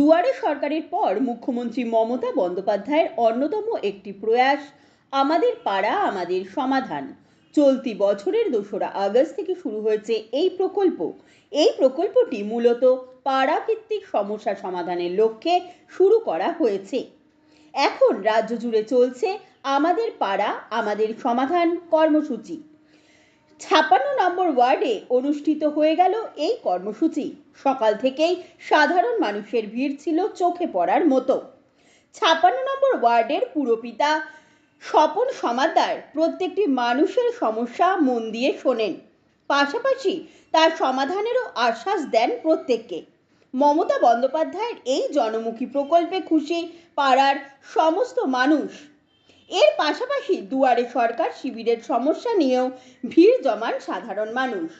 দুয়ারে সরকারের পর মুখ্যমন্ত্রী মমতা বন্দ্যোপাধ্যায়ের অন্যতম একটি প্রয়াস, আমাদের পাড়া, আমাদের সমাধান। চলতি বছরের দোসরা আগস্ট থেকে শুরু হয়েছে এই প্রকল্প। এই প্রকল্পটি মূলত পাড়া ভিত্তিক সমস্যা সমাধানের লক্ষ্যে শুরু করা হয়েছে। এখন রাজ্য জুড়ে চলছে আমাদের পাড়া, আমাদের সমাধান কর্মসূচি। ছাপ্পান্ন নম্বর ওয়ার্ডে অনুষ্ঠিত হয়ে গেল এই কর্মসূচি। সকাল থেকেই সাধারণ মানুষের ভিড় ছিল চোখে পড়ার মতো। ছাপ্পান্ন নম্বর ওয়ার্ডের পুরপিতা স্বপন সমাদ্দার প্রত্যেকটি মানুষের সমস্যা মন দিয়ে শোনেন। পাশাপাশি তার সমাধানেরও আশ্বাস দেন প্রত্যেককে। মমতা বন্দ্যোপাধ্যায়ের এই জনমুখী প্রকল্পে খুশি পাড়ার সমস্ত মানুষ এর পাশাপাশি দুয়ারে সরকার শিবিরের সমস্যা নিয়েও ভিড় জমান সাধারণ মানুষ।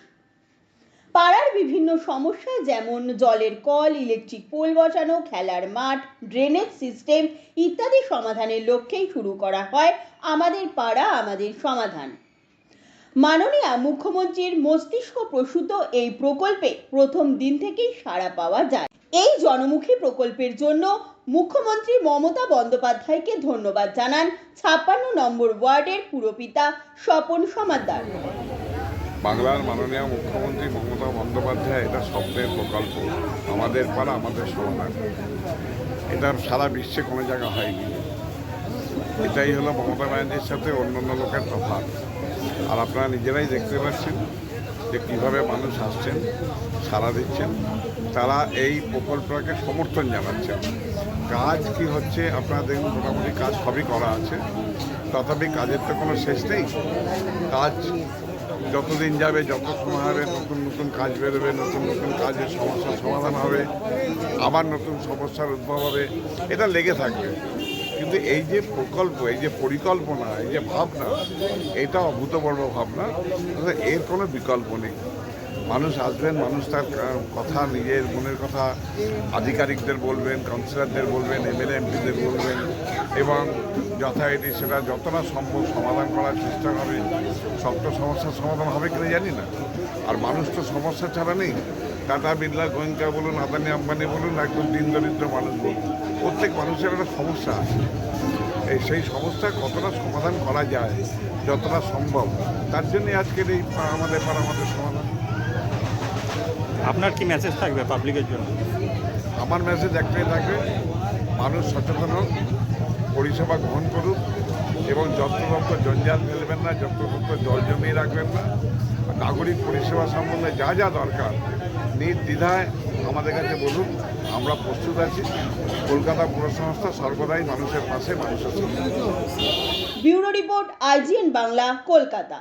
পাড়ার বিভিন্ন সমস্যা যেমন জলের কল, ইলেকট্রিক পোল বসানো, খেলার মাঠ, ড্রেনেজ সিস্টেম ইত্যাদি সমাধানের লক্ষ্যেই শুরু করা হয় আমাদের পাড়া, আমাদের সমাধান। মাননীয় মুখ্যমন্ত্রীর মস্তিষ্ক প্রসূত এই প্রকল্পে প্রথম দিন থেকেই সাড়া পাওয়া যায়। এই জনমুখী প্রকল্পের জন্য মুখ্যমন্ত্রী মমতা বন্দ্যোপাধ্যায়কে ধন্যবাদ জানান ছাপ্পান্ন নম্বর ওয়ার্ডের পুরপিতা স্বপন সমাদ্দার বাংলার মাননীয় মুখ্যমন্ত্রী মমতা বন্দ্যোপাধ্যায়, এটা স্বপ্নের প্রকল্প। আমাদের পাড়া, আমাদের সমাধান এটা সারা বিশ্বে কোনো জায়গা হয়নি। এটাই হলো মমতা ব্যানার্জির সাথে অন্য অন্য লোকের তফাৎ। আর আপনারা নিজেরাই দেখতে পাচ্ছেন যে কীভাবে মানুষ আসছেন, সাড়া দিচ্ছেন, তারা এই প্রকল্পটাকে সমর্থন জানাচ্ছেন। কাজ কি হচ্ছে, আপনারা দেখুন, মোটামুটি কাজ সবই করা আছে। তথাপি কাজের তো কোনো শেষ নেই। কাজ যতদিন যাবে, যত সময় হবে, নতুন নতুন কাজ বেরোবে, নতুন নতুন কাজের সমস্যার সমাধান হবে, আবার নতুন সমস্যার উদ্ভব হবে, এটা লেগে থাকবে। কিন্তু এই যে প্রকল্প, এই যে পরিকল্পনা, এই যে ভাবনা, এটা অভূতপূর্ব ভাবনা। এর কোনো বিকল্প নেই। মানুষ আসবেন, মানুষ তার কথা, নিজের মনের কথা আধিকারিকদের বলবেন কাউন্সিলরদের বলবেন এমএলএ এমপিদের বলবেন, এবং যথারীতি সেটা যতটা সম্ভব সমাধান করার চেষ্টা করে সব তো সমস্যার সমাধান হবে কিনা জানি না। আর মানুষ তো সমস্যা ছাড়া নেই। টাটা বিড়লা গোয়েঙ্কা বলুন আদানি আম্বানি বলুন একদম দিন দরিদ্র মানুষ বলুন। প্রত্যেক মানুষের একটা সমস্যা আছে। এই সেই সমস্যা কতটা সমাধান করা যায় যতটা সম্ভব তার জন্যই আজকের এই আমাদের পাড়া আমাদের সমাধান। আপনার কি মেসেজ থাকবে পাবলিকের জন্য? আমার মেসেজ একটাই থাকবে মানুষ সচেতন হোক পরিষেবা গ্রহণ করুক এবং যত্রপক্ষ জঞ্জাল ফেলবেন না যত্রপক্ষ জল জমিয়ে রাখবেন না। নাগরিক পরিষেবা সম্বন্ধে যা যা দরকার নির্দ্বিধায় আমাদের কাছে বলুন, আমরা প্রস্তুত আছি। কলকাতা পুরসংস্থা সর্বদাই মানুষের পাশে, মানুষের সঙ্গে bureau report IGN Bangla, Kolkata.